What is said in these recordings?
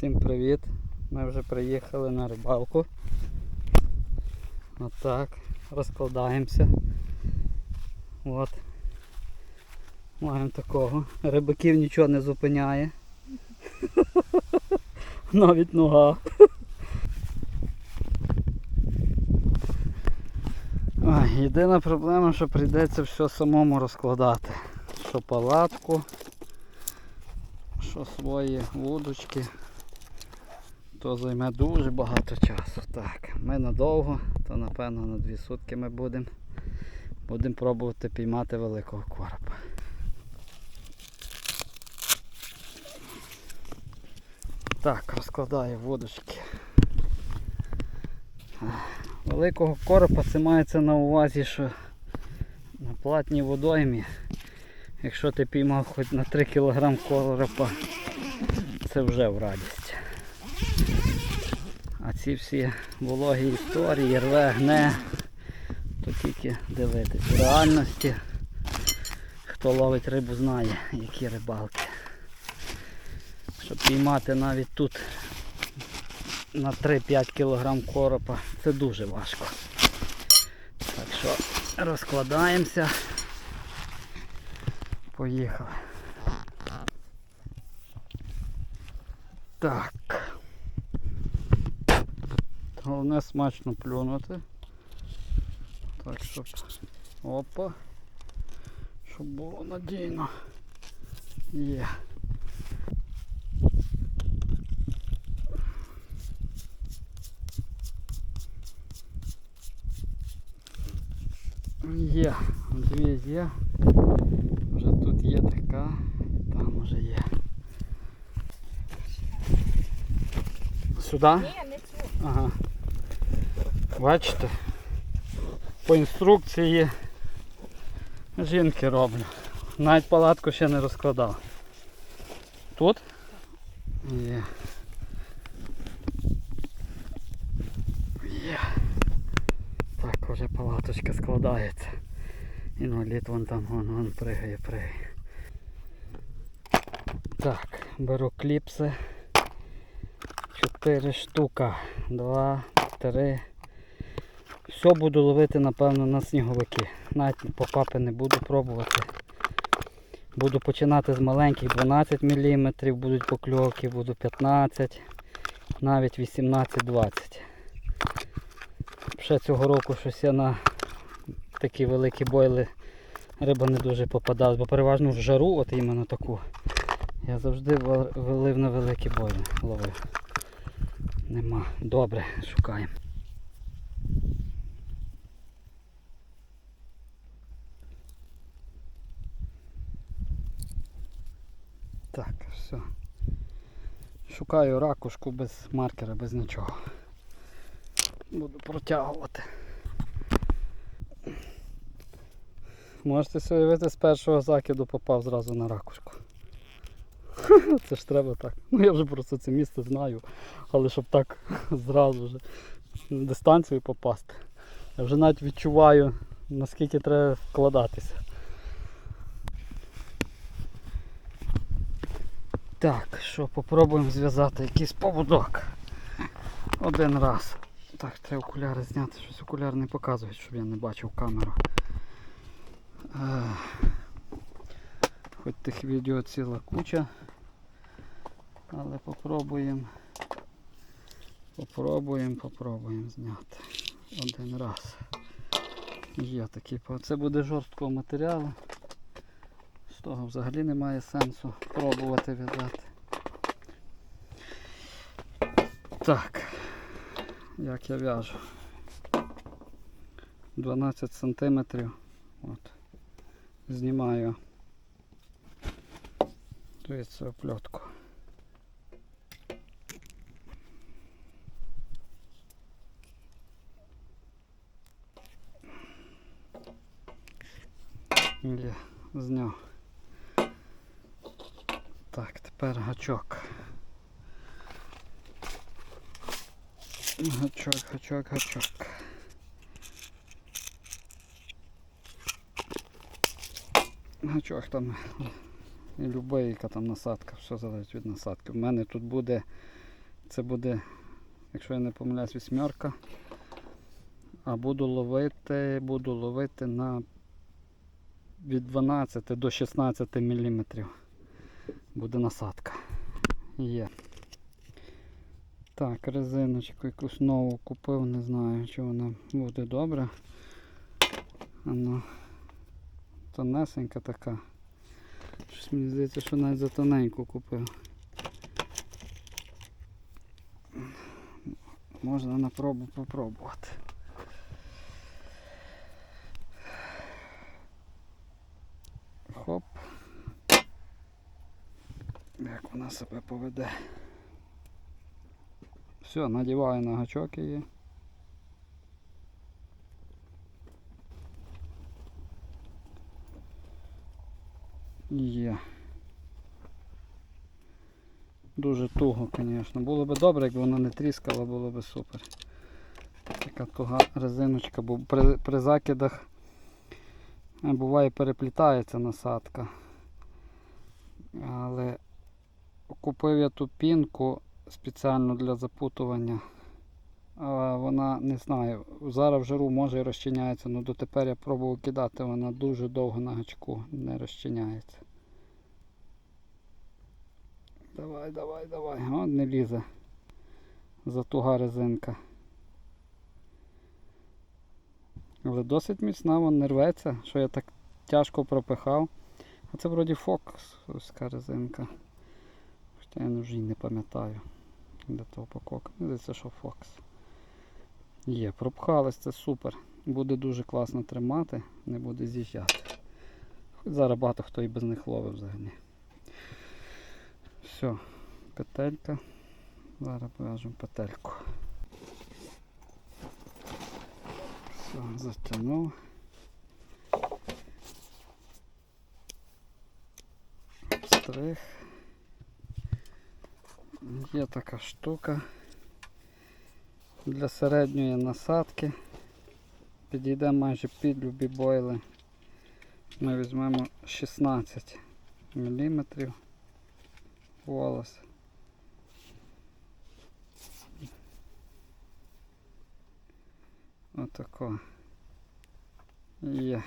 Всім привіт! Ми вже приїхали на рибалку. Отак, розкладаємося. От. Маємо такого. Рибаків нічого не зупиняє. Навіть нога. Єдина проблема, що прийдеться все самому розкладати. Що палатку, що свої вудочки. То займе дуже багато часу. Так, ми надовго, то напевно на дві сутки ми будемо. Будемо пробувати піймати великого коропа. Так, розкладаю вудочки. Великого коропа це мається на увазі, що на платній водоймі, якщо ти піймав хоч на 3 кг коропа, це вже в радість. Ці всі вологі історії, рве, гне, то тільки дивитись. В реальності, хто ловить рибу, знає, які рибалки. Щоб піймати навіть тут на 3-5 кг коропа, це дуже важко. Так що розкладаємося. Поїхали. Так. Головне смачно плюнути. Так, щоб... Опа. Щоб було надійно. Є. Є, дві є. Вже тут є така, і там вже є. Сюди? Ні, не цю. Ага. Бачите? По інструкції жінки роблю. Навіть палатку ще не розкладав. Тут? Є. Є. Так, вже палаточка складається. Інвалід вон там, вон, вон пригає, пригає. Так, беру кліпси. Чотири штука. Два, три. Все буду ловити, напевно, на сніговики. Навіть попапи не буду пробувати. Буду починати з маленьких 12 мм, будуть покльовки, буду 15, навіть 18-20. Ще цього року щось я на такі великі бойли риба не дуже попадалась, бо переважно в жару, от іменно таку. Я завжди вилив на великі бойли ловив. Нема. Добре, шукаємо. Так, все. Шукаю ракушку без маркера, без нічого. Буду протягувати. Можете собі уявити, з першого закиду попав зразу на ракушку. Це ж треба так. Ну я вже просто це місце знаю, але щоб так зразу вже на дистанцію попасти. Я вже навіть відчуваю, наскільки треба вкладатися. Так, що, попробуємо зв'язати якийсь поводок. Один раз. Так, треба окуляри зняти, щось окуляри не показують, щоб я не бачив камеру. Хоч тих відео ціла куча. Але попробуємо. Попробуємо, попробуємо зняти. Один раз. Є такий. Це буде жорсткого матеріалу. Того взагалі немає сенсу пробувати в'язати. Так. Як я в'яжу? 12 сантиметрів. От. Знімаю. Дивіться оплетку. Є, зняв. Так, тепер гачок. Гачок, гачок, гачок. Гачок там і любий, яка там насадка, все залежить від насадки. У мене тут буде Це буде, якщо я не помиляюсь, вісьмерка. А буду ловити, буду ловити на від 12 до 16 мм. Буде насадка. Є. Так, резиночку якусь нову купив, не знаю, чи вона буде добра. Вона тонесенька така. Щось мені здається, що навіть за тоненьку купив. Можна на пробу попробувати. Хоп. Як вона себе поведе. Все, надіваю на гачок її. Є. Дуже туго, звісно. Було б добре, якби вона не тріскала, було б супер. Така туга резиночка, бо при, при закидах е, буває переплітається насадка. Але купив я ту пінку спеціально для запутування. А вона не знаю, зараз в жару може і розчиняється, але дотепер я пробував кидати, вона дуже довго на гачку не розчиняється. Давай, давай, давай. О, не лізе. Затуга резинка. Але досить міцна, вона не рветься, що я так тяжко пропихав. А це вроді фоксовська резинка. Хоча я вже не пам'ятаю. Де то упаковка. Здається, що фокс. Є, пропхалось, це супер. Буде дуже класно тримати, не буде з'їжджати. Хоч зараз багато хто і без них ловить взагалі. Все, петелька. Зараз пов'яжемо петельку. Все, затягнув. Стрих. Є така штука для середньої насадки. Підійде майже під любі бойли. Ми візьмемо 16 мм волос. Отако. Є.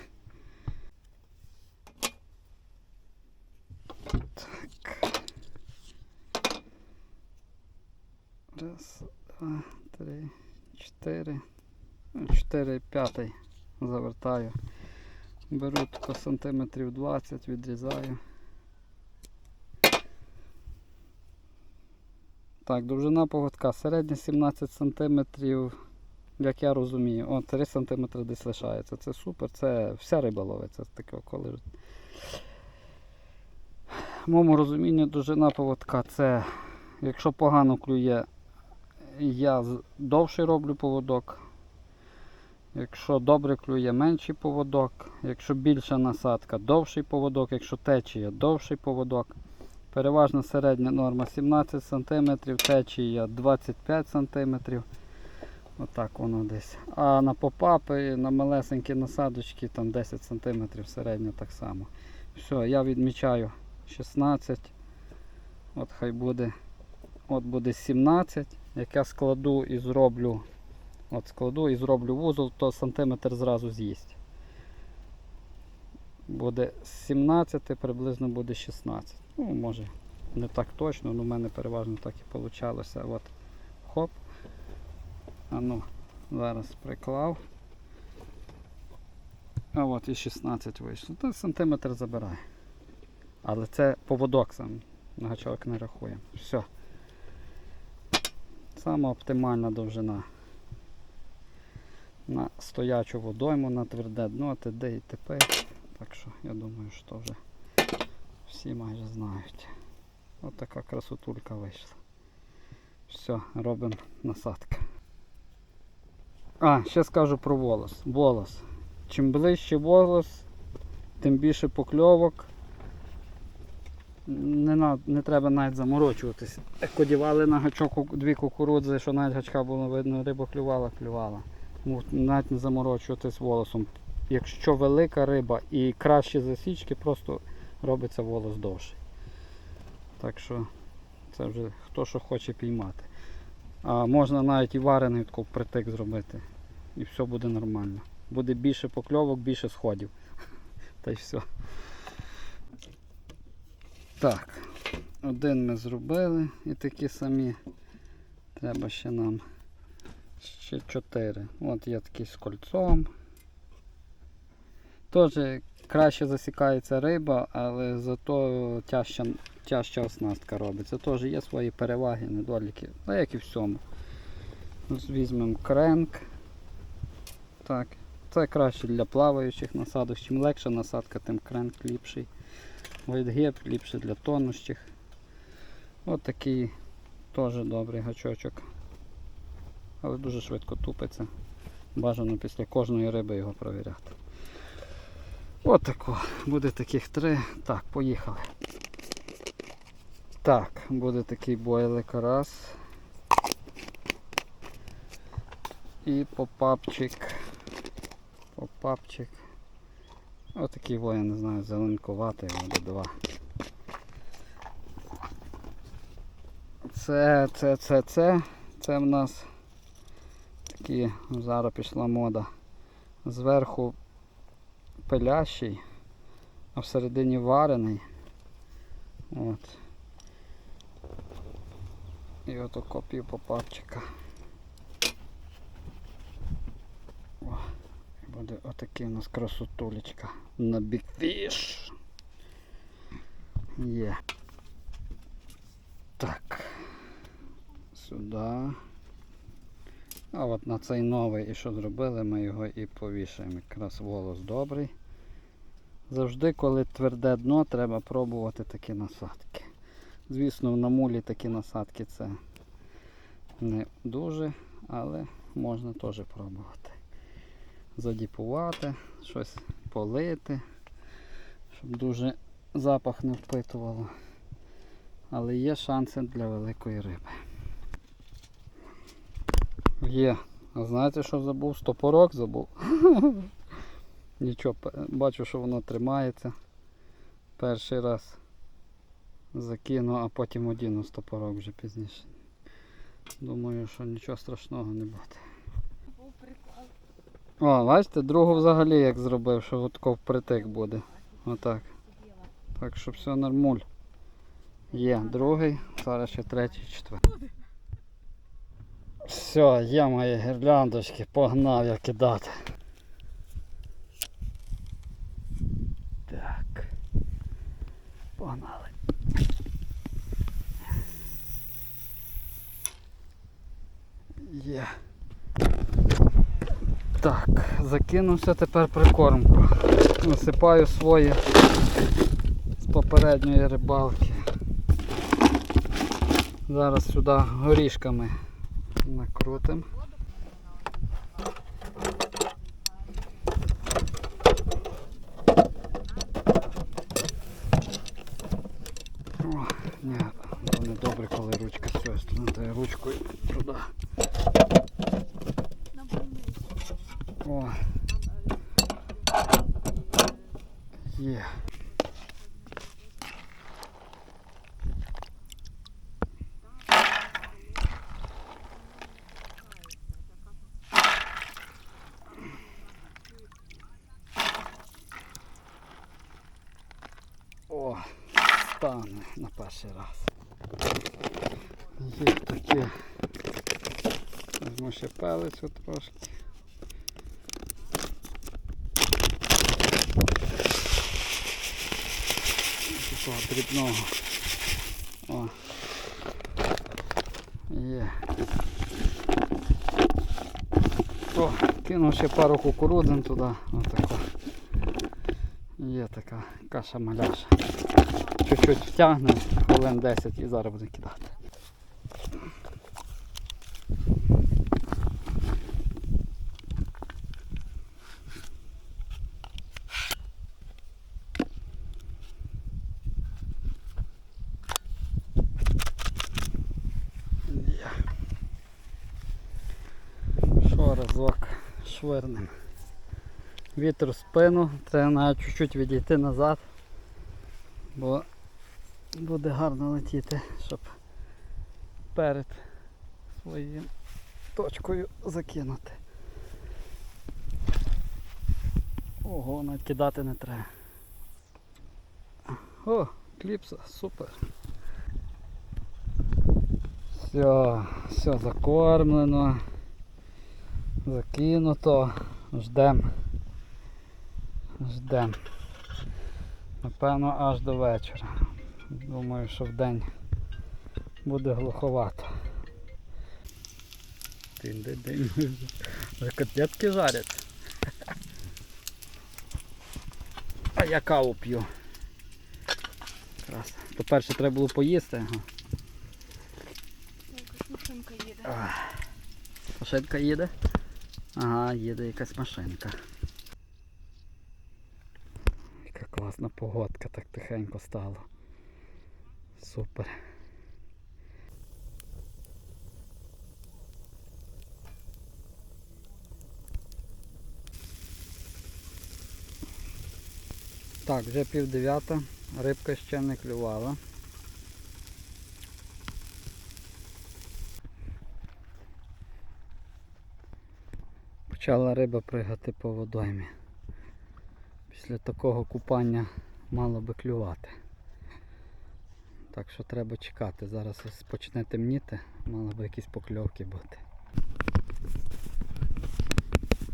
Так. Раз, два, три, чотири. Чотири п'ятий завертаю. Беру тако сантиметрів 20, відрізаю. Так, довжина поводка середня 17 см, як я розумію. О, 3 см десь лишається. Це супер, це вся риба ловиться з такого коли. В моєму розумінні довжина поводка це, якщо погано клює, я довший роблю поводок. Якщо добре клює менший поводок, якщо більша насадка, довший поводок, якщо течія, довший поводок. Переважна середня норма 17 см, течія 25 см. Отак воно десь. А на попапи, на малесенькі насадочки там 10 см середня так само. Все, я відмічаю 16. От хай буде. От буде 17. Як я складу і зроблю. От складу і зроблю вузол, то сантиметр зразу з'їсть. Буде з 17, приблизно буде 16. Ну, може, не так точно, але в мене переважно так і вийшло. От хоп. А ну, зараз приклав. А от і 16 вийшло. То сантиметр забирає. Але це поводок сам. На гачок не рахуємо. Все. Сама оптимальна довжина. На стоячу водойму, на тверде дно, т.д. і т.п. Так що я думаю, що вже всі майже знають. Ось така красотулька вийшла. Все, робимо насадки. А, ще скажу про волос. Волос. Чим ближче волос, тим більше покльовок. Не, не треба навіть заморочуватись. Як одівали на гачок дві кукурудзи, що навіть гачка було видно, риба клювала, клювала. Навіть не заморочуватись волосом. Якщо велика риба і кращі засічки, просто робиться волос довший. Так що це вже хто що хоче піймати. А можна навіть і варений притик зробити. І все буде нормально. Буде більше покльовок, більше сходів. Та й все. Так, один ми зробили і такі самі. Треба ще нам ще чотири. От є такий з кольцом. Теж краще засікається риба, але зато тяжча, тяжча оснастка робиться. Теж є свої переваги, недоліки, а як і всьому. Візьмемо кренк. Так. Це краще для плаваючих насадок. Чим легша насадка, тим кренк ліпший. Вайтгеп ліпше для тонущих. Ось такий теж добрий гачочок. Але дуже швидко тупиться. Бажано після кожної риби його провіряти. От тако. Буде таких три. Так, поїхали. Так, буде такий бойлик раз. І попапчик. Попапчик. Отакий во, я не знаю, зеленкуватий буде два. Це, це, це, це. Це в нас такі, зараз пішла мода. Зверху пилящий, а всередині варений. От. І ото копію попапчика. О, і буде отакий у нас красотулечка на бікфіш. Є. Так. Сюди. А от на цей новий і що зробили, ми його і повішаємо. Якраз волос добрий. Завжди, коли тверде дно, треба пробувати такі насадки. Звісно, на мулі такі насадки це не дуже, але можна теж пробувати. Задіпувати, щось полити, щоб дуже запах не впитувало. Але є шанси для великої риби. Є. А знаєте, що забув? Стопорок забув. Нічого, бачу, що воно тримається. Перший раз закину, а потім одіну стопорок вже пізніше. Думаю, що нічого страшного не буде. О, бачите, другу взагалі як зробив, що отако впритик буде. Отак. Так що все нормуль. Є другий, зараз ще третій, четвертий. Все, є мої гірляндочки, погнав я кидати. Так. Погнали. Є. Так, закинувся тепер прикормку. Насипаю свої з попередньої рибалки. Зараз сюди горішками накрутим. О, ні, то не добре, коли ручка з цієї сторони, то я ручкою туди. На больницю. О, є. О, стане на перший раз. Є таке. Візьму ще пелицю трошки. Такого дрібного. О. Є. О, кинув ще пару кукурудзин туди. Отако. Є така каша маляша. Чуть-чуть втягне, хвилин 10 і зараз буде кидати. Що разок швирнем. Вітер в спину, треба навіть чуть-чуть відійти назад, бо буде гарно летіти, щоб перед своїм точкою закинути. Ого, навіть кидати не треба. О, кліпса, супер. Все, все закормлено, закинуто, ждем. Ждем. Напевно аж до вечора. Думаю, що в день буде глуховато. День-день-день. Вже котлетки жарять. А я каву п'ю. Якраз. По-перше, треба було поїсти. Якась машинка їде. Машинка їде? Ага, їде якась машинка. Класна погодка, так тихенько стало. Супер. Так, вже пів дев'ята, рибка ще не клювала. Почала риба пригати по водоймі. Після такого купання мало би клювати. Так що треба чекати. Зараз почне темніти, мало би якісь покльовки бути.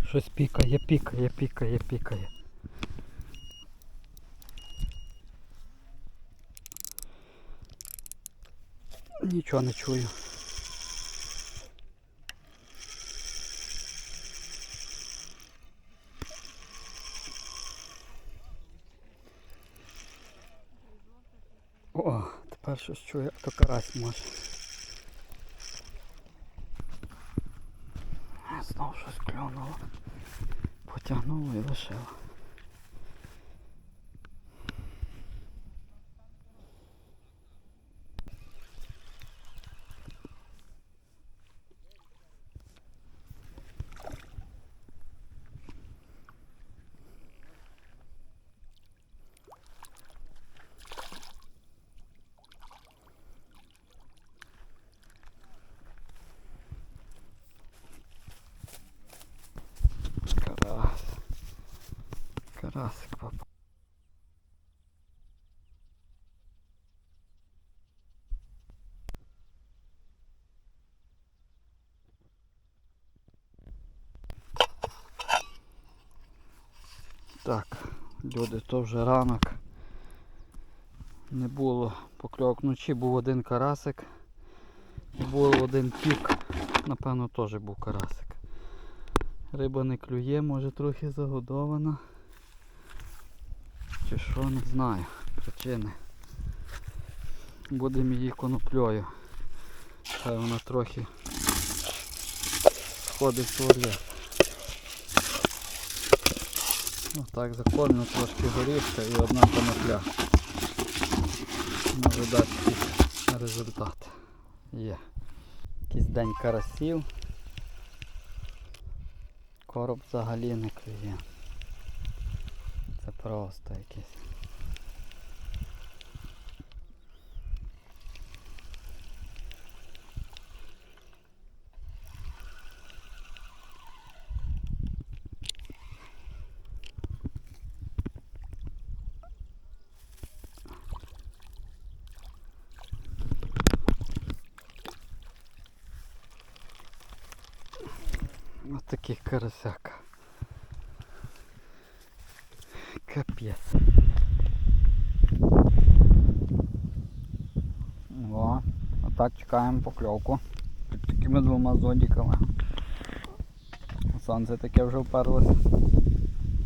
Щось пікає, пікає, пікає, пікає. Нічого не чую. О, щось а то карась може. Знов щось клюнуло. Потягнуло і лишило. Карась. Карасик папа. Так, люди, то вже ранок. Не було покльовок вночі, був один карасик. Був один пік, напевно, теж був карасик. Риба не клює, може трохи загодована. Чи що, не знаю. Причини. Будемо її коноплею. Хай вона трохи сходить в туалет. Отак закормлю трошки горішка і одна конопля. Може дати результат. Є. Якийсь день карасів. Короб взагалі не клює. Це просто якийсь. Ось такий карасяк. Капець. О, а так чекаємо покльовку. Під такими двома зодіками. Сонце таке вже вперлося.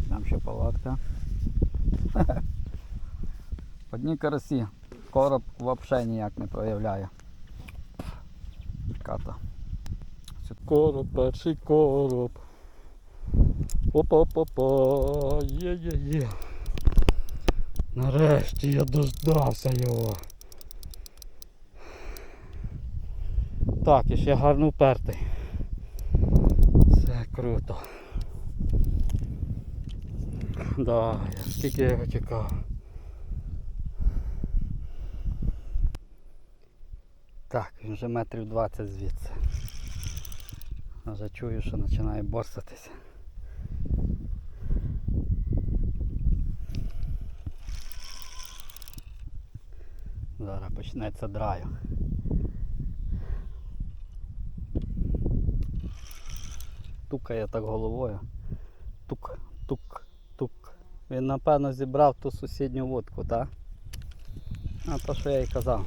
Там ще палатка. Одні карасі. Короб взагалі ніяк не проявляє. Ката. Короб, перший короб. Опа-па-па. Є-є-є. Нарешті я дождався його. Так, і ще гарно впертий. Це круто. Да, я скільки його чекав. Так, він вже метрів 20 звідси. Вже чую, що починає борсатися. Зараз почнеться драю. Тукає так головою. Тук, тук, тук. Він напевно зібрав ту сусідню вудку, так? А то, що я й казав.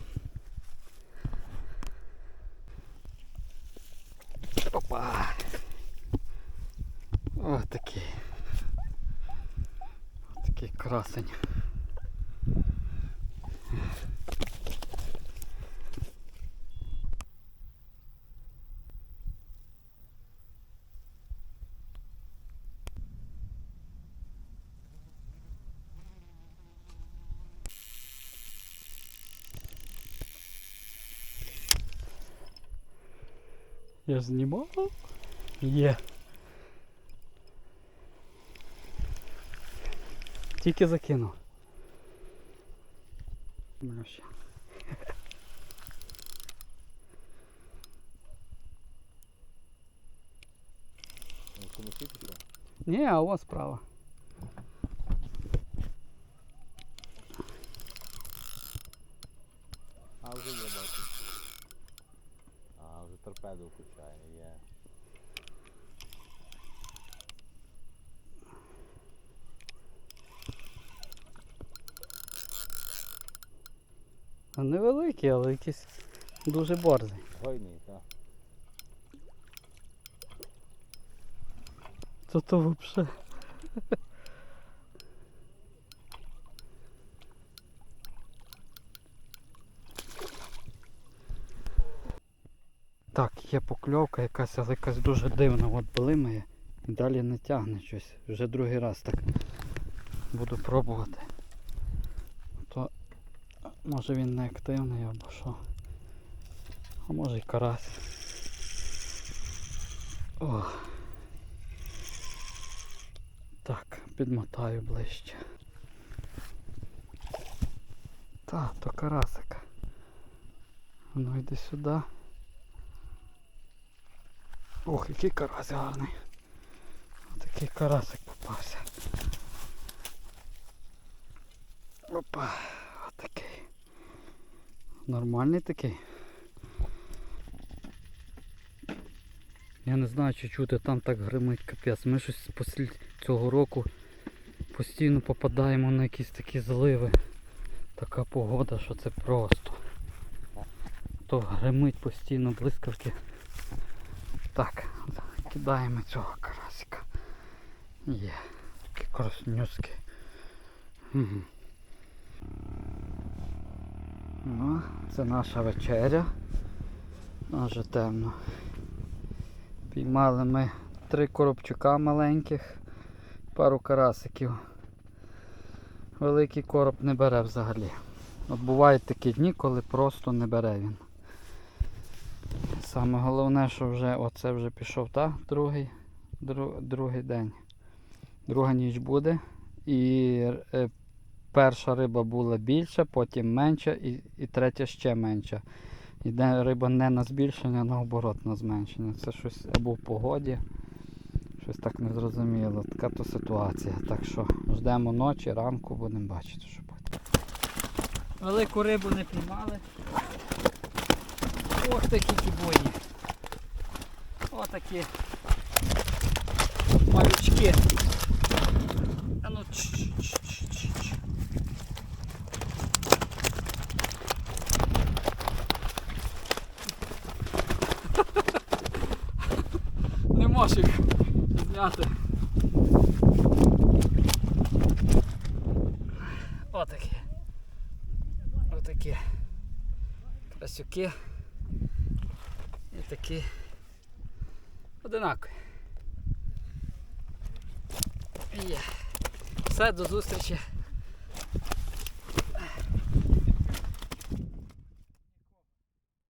Красень. Я знімав. Є. Тільки закинув. Ну, ще. Ну, кому світиться? Ні, а у вас справа. А, вже є бачу. А, вже торпеду включає, є. А Невеликий, але якийсь дуже борзий. Гойний, так. То то взагалі. Так, є покльовка якась, але якась дуже дивна. От блимає і далі не тягне щось. Вже другий раз так буду пробувати. Може він не активний або що. А може й карась. Ох. Так, підмотаю ближче. Та, то карасик. Ну йди сюди. Ох, який карась гарний. Такий карасик попався. Опа, отакий. Нормальний такий. Я не знаю, чи чути, там так гримить капець. Ми щось після цього року постійно попадаємо на якісь такі зливи. Така погода, що це просто. То гримить постійно блискавки. Так, кидаємо цього карасика. Є. Такий краснюцький. Угу. Ну, це наша вечеря. Вже темно. Піймали ми три коробчука маленьких, пару карасиків. Великий короб не бере взагалі. От бувають такі дні, коли просто не бере він. Саме головне, що вже оце вже пішов, та? Другий, дру, другий день. Друга ніч буде. І е, перша риба була більша, потім менша і, і третя ще менша. Йде риба не на збільшення, а наоборот на зменшення. Це щось або в погоді. Щось так незрозуміло. Така то ситуація. Так що ждемо ночі, ранку, будемо бачити, що буде. Велику рибу не піймали. Ох такі кібойні. Отакі малючки. А ну ч-ч-ч-ч-ч. Не можеш їх зняти. Отакі. Отакі. Красюки. І такі одинакові. Є. Все, до зустрічі